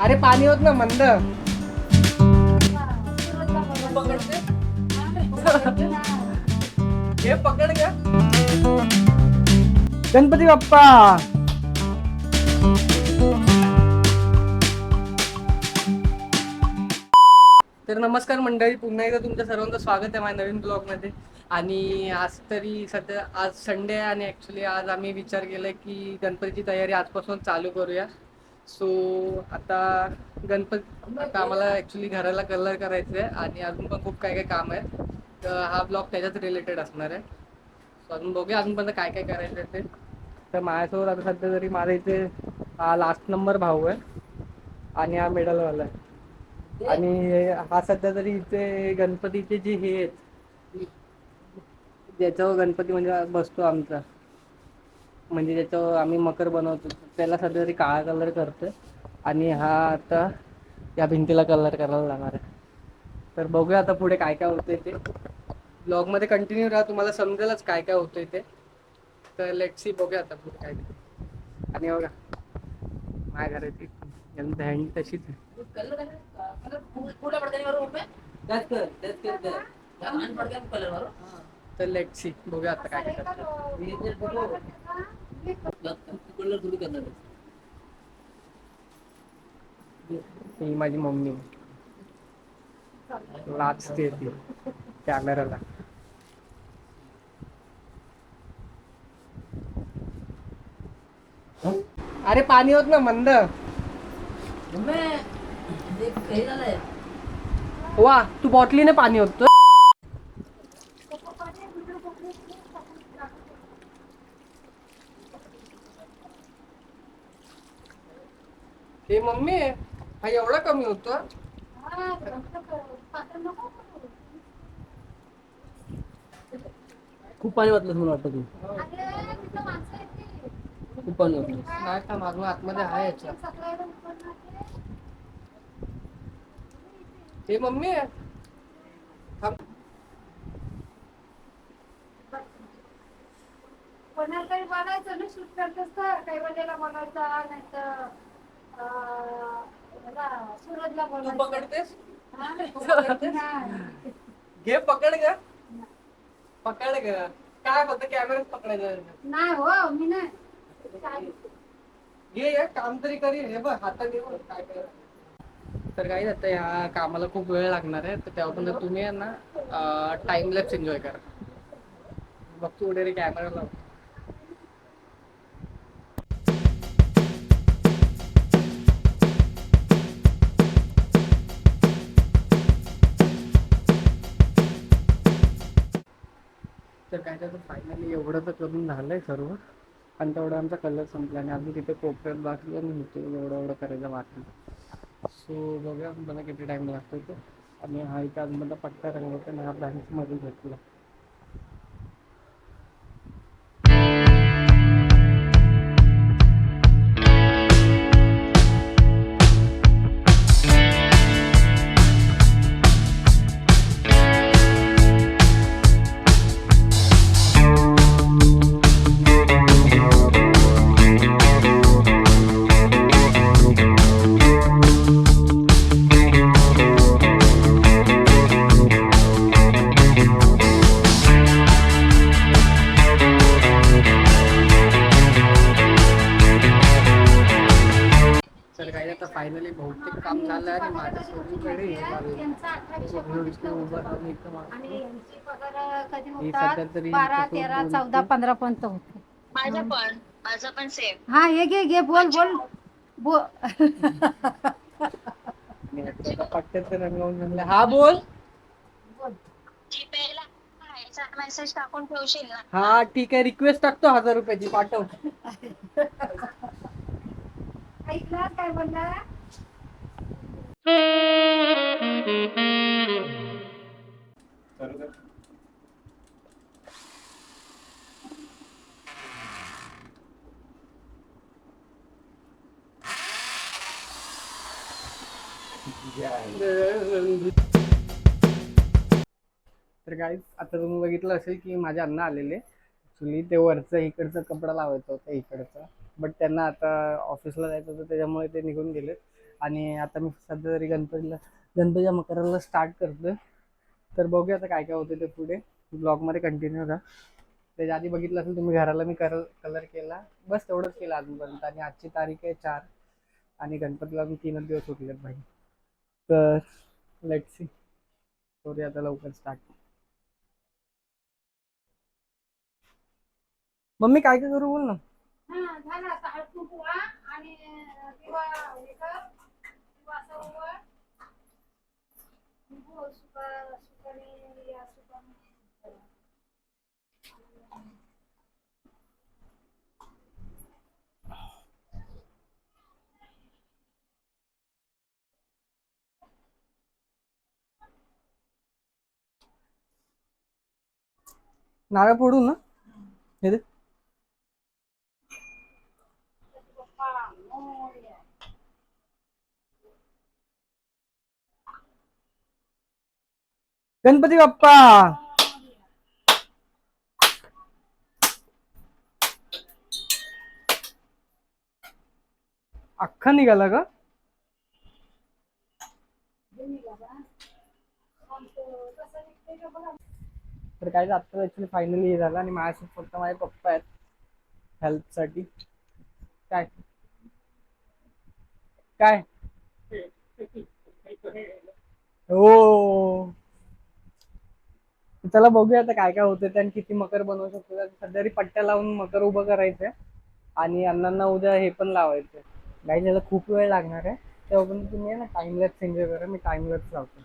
अरे पाणी होत ना मंद. हे पकड घ्या गणपती बाप्पा. तर नमस्कार मंडळी पुन्हा एकदा तुमच्या सर्वांचं स्वागत आहे माझ्या नवीन ब्लॉगमध्ये. आणि आज तरी सध्या आज संडे आहे आणि ॲक्च्युली आज आम्ही विचार केला की गणपतीची तयारी आजपासून चालू करूया. सो आता गणपती आता आम्हाला ॲक्च्युली घराला कलर करायचं आहे आणि अजून पण खूप काय काय काम आहे तर हा ब्लॉग त्याच्याच रिलेटेड असणार आहे. सो अजून बघूया अजूनपर्यंत काय काय करायचं आहे ते. तर माझ्यासोबत आता सध्या तरी माझ्या इथे हा लास्ट नंबर भाऊ आहे आणि हा मेडलवाला आहे. आणि हा सध्या तरी इथे गणपतीचे जे हे आहेत ज्याच्यावर गणपती म्हणजे बसतो आमचा. म्हणजे ज्याच्यावर आम्ही मकर बनवतो त्याला सध्या तरी काळा कलर करतो आणि हा आता या भिंतीला कलर करायला लागणार आहे. तर बघूया आता पुढे काय काय होतंय ते. ब्लॉगमध्ये कंटिन्यू राहा तुम्हाला समजेलच काय काय होतंय ते. तर लेट सी बघूया आता पुढे काय ते आणि बघा माझ्या घराची हँड तशीच आहे. तर लेट सी बघूया आता काय काय करतात. ही माझी मम्मी. लाचते ती. कॅमेराला अरे पाणी होत ना मंद. वा तू बॉटलीने पाणी होत हे मम्मी हा एवढा कमी होतो खूप पाणी वाटलं म्हणून वाटतं तू. खूप पाणी वाटलं नाही का माझं आतमध्ये आहे याच्या. हे मम्मी थांब. कोणाला काही बनायचं ना शूट करतेस तर. काही वेळेला बनायचा नाही तर सूरजला तू पकडतेस. घे पकड ग. पकड ग. काय फक्त कॅमेराच पकडायचा नाही हो मी नाही? घे हे काम तरी करी. हे बघ हाताने बघ काय काय तर काही आता या कामाला खूप वेळ लागणार आहे. तर तेव्हा पण तुम्ही आहे ना टाइम लॅप्स एन्जॉय करा. बघ तू वगैरे कॅमेरा लाव काय तर फायनली एवढं तर करून झालं आहे सर्व. आणि तेवढं आमचा कलर संपला आणि अजून तिथे कोपऱ्यात बाकी आणि होते. एवढं एवढं करायचं बाकी सो बघूया. मला किती टाईम लागतो ते. आणि हा इथे आज मला पट्टा रंगवतो आणि हा बँकमध्ये घेतला अठराशे. आणि यांची पगार कधी होतात? बारा तेरा चौदा. पंधरा पर्यंत होते. माझं पण. माझं पण सेम हा हे घे घे बोल बोल. बोल हा बोल. मेसेज टाकून ठेवशील ना? हा ठीक आहे. रिक्वेस्ट टाकतो हजार रुपयाची पाठव. ऐकलं काय बोलला तर काय आता तुम्ही बघितलं असेल की माझ्या अण्णा आलेले. ॲक्च्युली ते वरचं इकडचा कपडा लावायचा होता इकडचा. बट त्यांना आता ऑफिसला जायचं होतं त्याच्यामुळे ते निघून गेले आणि आता मी सध्या तरी गणपतीला गणपतीच्या मकराला स्टार्ट करतोय. तर बघूया आता काय काय होते ते पुढे. ब्लॉगमध्ये कंटिन्यू राहा. त्याच्या आधी बघितलं असेल तुम्ही घराला मी कलर कलर केला. बस तेवढंच केलं अजूनपर्यंत. आणि आजची तारीख आहे चार. आणि गणपतीला मी तीनच दिवस सुटलेत भाई तर लेट सी करूया आता लवकर स्टार्ट मम्मी काय काय करू बोल ना. हा झाला आता हळद कुंकू हा आणि दिवा हे कर दिवा गणपती बाप्पा! अख्खा निघाला का तर काय आता ऍक्च्युली फायनली हे झालं आणि माझ्यासोबत फक्त माझे पप्पा आहेत हेल्पसाठी काय? काय? हो. चला बघूया आता काय काय होतं ते आणि किती मकर बनवू शकतो सध्या तरी पट्ट्या लावून मकर उभं करायचंय. आणि अण्णांना उद्या हे पण लावायचं काही त्याला खूप वेळ लागणार आहे. तेव्हा पण तुम्ही ना टाइमलेस एन्जॉय करा. मी टाइमलेस लावतो.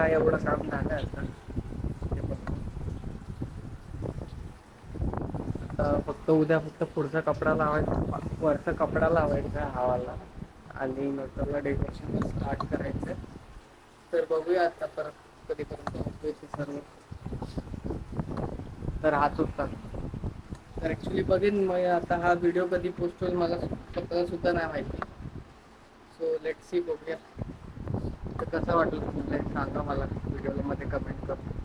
या एवढं काम झालं आता. आता फक्त उद्या फक्त पुढचा कपडा लावायचा वरचा कपडा लावायचा हवाला. आणि नंतरला डेकोरेशन स्टार्ट करायचं. तर बघूया आता परत कधीपर्यंत सर्व. तर हाच होता. तर ॲक्च्युली बघेन मग आता हा व्हिडिओ कधी पोस्ट होईल मला स्वतःला सुद्धा नाही माहिती. सो लेट सी बघूया. कसं वाटलं तुम्हाला सांगा मला व्हिडिओला मध्ये कमेंट करून.